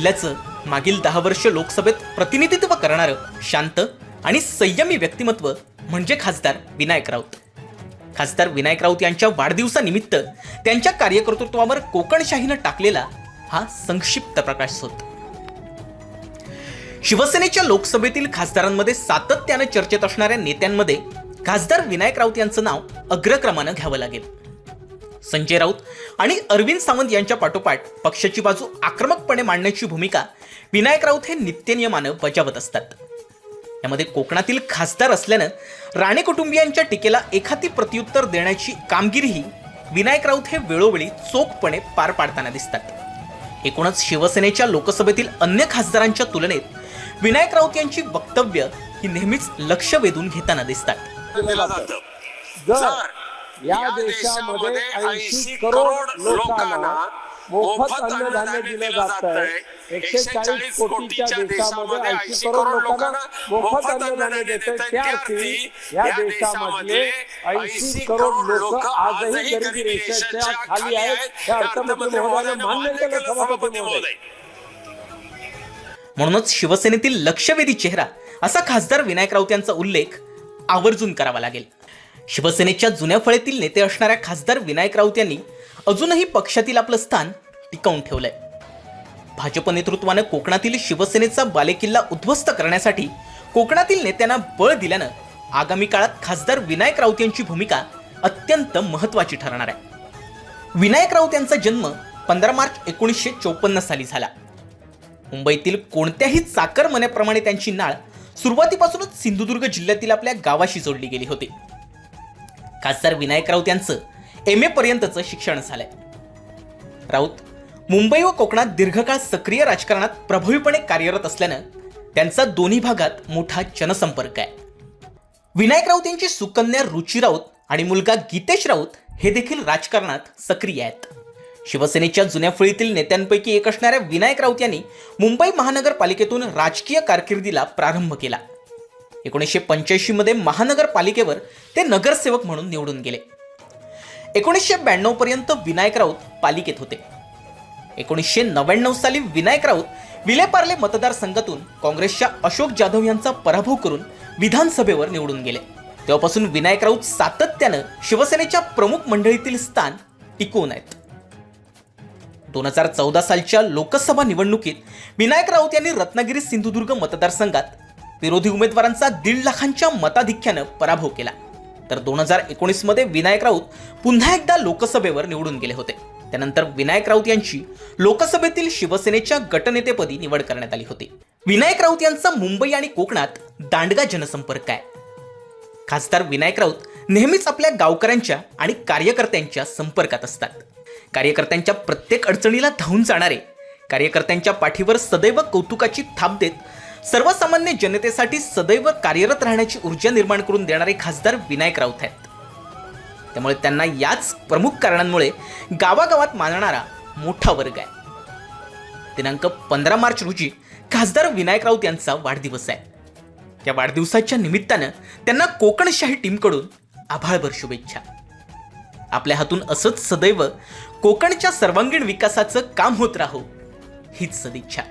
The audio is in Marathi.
जिल्ह्याचं मागील दहा वर्ष लोकसभेत प्रतिनिधित्व करणारं शांत आणि संयमी व्यक्तिमत्व म्हणजे खासदार विनायक राऊत. खासदार विनायक राऊत यांच्या वाढदिवसानिमित्त त्यांच्या कार्यकर्तृत्वावर कोकणशाहीनं टाकलेला हा संक्षिप्त प्रकाश होत. शिवसेनेच्या लोकसभेतील खासदारांमध्ये सातत्यानं चर्चेत असणाऱ्या नेत्यांमध्ये खासदार विनायक राऊत यांचं नाव अग्रक्रमानं घ्यावं लागेल. संजय राऊत आणि अरविंद सावंत यांच्या पाठोपाठ पक्षाची बाजू आक्रमकपणे मांडण्याची भूमिका विनायक राऊत हे नित्यनियमानं बजावत असतात. यामध्ये कोकणातील खासदार असल्यानं राणे कुटुंबियांच्या टीकेला एखादी प्रत्युत्तर देण्याची कामगिरीही विनायक राऊत हे वेळोवेळी चोखपणे पार पाडताना दिसतात. एकूणच शिवसेनेच्या लोकसभेतील अन्य खासदारांच्या तुलनेत विनायक राऊत यांची वक्तव्य ही नेहमीच लक्ष वेधून घेताना दिसतात. या देशामध्ये ऐंशी करोड लोकांना मोफत अन्नधान्य दिलं जात आहे एकशे चाळीस कोटीच्या देशामध्ये ऐंशी करोड लोकांना मोफत अन्नधान्य देते त्या अर्थी या देशामधले ऐंशी करोड लोक आजही गरिबी रेषेच्या खाली आहेत. हे अर्थमंत्री महोदयाने मान्य केलं सभापती महोदय. म्हणूनच शिवसेनेतील लक्षवेधी चेहरा असा खासदार विनायक राऊत यांचा उल्लेख आवर्जून करावा लागेल. शिवसेनेच्या जुन्या फळीतील नेते असणाऱ्या खासदार विनायक राऊत यांनी अजूनही पक्षातील आपलं स्थान टिकवून ठेवलंय. भाजप नेतृत्वानं कोकणातील शिवसेनेचा बालेकिल्ला उद्ध्वस्त करण्यासाठी कोकणातील नेत्यांना बळ दिल्यानं आगामी काळात खासदार विनायक राऊत यांची भूमिका अत्यंत महत्त्वाची ठरणार आहे. विनायक राऊत यांचा जन्म पंधरा मार्च एकोणीसशे चौपन्न साली झाला. मुंबईतील कोणत्याही चाकरमन्याप्रमाणे त्यांची नाळ सुरुवातीपासूनच सिंधुदुर्ग जिल्ह्यातील आपल्या गावाशी जोडली गेली होती. खासदार विनायक राऊत यांचं एम ए पर्यंतचं शिक्षण झालंय. राऊत मुंबई व कोकणात दीर्घकाळ सक्रिय राजकारणात प्रभावीपणे कार्यरत असल्यानं त्यांचा दोन्ही भागात मोठा जनसंपर्क आहे. विनायक राऊत यांची सुकन्या रुची राऊत आणि मुलगा गीतेश राऊत हे देखील राजकारणात सक्रिय आहेत. शिवसेनेच्या जुन्या फळीतील नेत्यांपैकी एक असणाऱ्या विनायक राऊत यांनी मुंबई महानगरपालिकेतून राजकीय कारकिर्दीला प्रारंभ केला. एकोणीसशे पंच्याऐंशी मध्ये महानगरपालिकेवर ते नगरसेवक म्हणून निवडून गेले. एकोणीसशे ब्याण्णवपर्यंत विनायक राऊत पालिकेत होते. एकोणीसशे नव्याण्णव साली विनायक राऊत विलेपार्ले मतदारसंघातून काँग्रेसच्या अशोक जाधव यांचा पराभव करून विधानसभेवर निवडून गेले. तेव्हापासून विनायक राऊत सातत्यानं शिवसेनेच्या प्रमुख मंडळीतील स्थान टिकवून आहेत. दोन हजार चौदा सालच्या लोकसभा निवडणुकीत विनायक राऊत यांनी रत्नागिरी सिंधुदुर्ग मतदारसंघात विरोधी उमेदवारांचा दीड लाखांच्या मताधिक्यानं पराभव केला. तर दोन हजार एकोणीसमध्ये विनायक राऊत पुन्हा एकदा लोकसभेवर निवडून गेले होते. त्यानंतर विनायक राऊत यांची लोकसभेतील शिवसेनेच्या गटनेतेपदी निवड करण्यात आली होती. विनायक राऊत यांचा मुंबई आणि कोकणात दांडगा जनसंपर्क आहे. खासदार विनायक राऊत नेहमीच आपल्या गावकऱ्यांच्या आणि कार्यकर्त्यांच्या संपर्कात असतात. कार्यकर्त्यांच्या प्रत्येक अडचणीला धावून जाणारे कार्यकर्त्यांच्या पाठीवर सदैव कौतुकाची थाप देत सर्वसामान्य जनतेसाठी सदैव कार्यरत राहण्याची ऊर्जा निर्माण करून देणारे खासदार विनायक राऊत आहेत. त्यामुळे त्यांना याच प्रमुख कारणांमुळे गावागावात मानणारा मोठा वर्ग आहे. दिनांक पंधरा मार्च रोजी खासदार विनायक राऊत यांचा वाढदिवस आहे. त्या वाढदिवसाच्या निमित्तानं त्यांना कोकणशाही टीमकडून आभाळभर शुभेच्छा. आपल्या हातून असंच सदैव कोकणच्या सर्वांगीण विकासाचं काम होत राहो हीच सदिच्छा.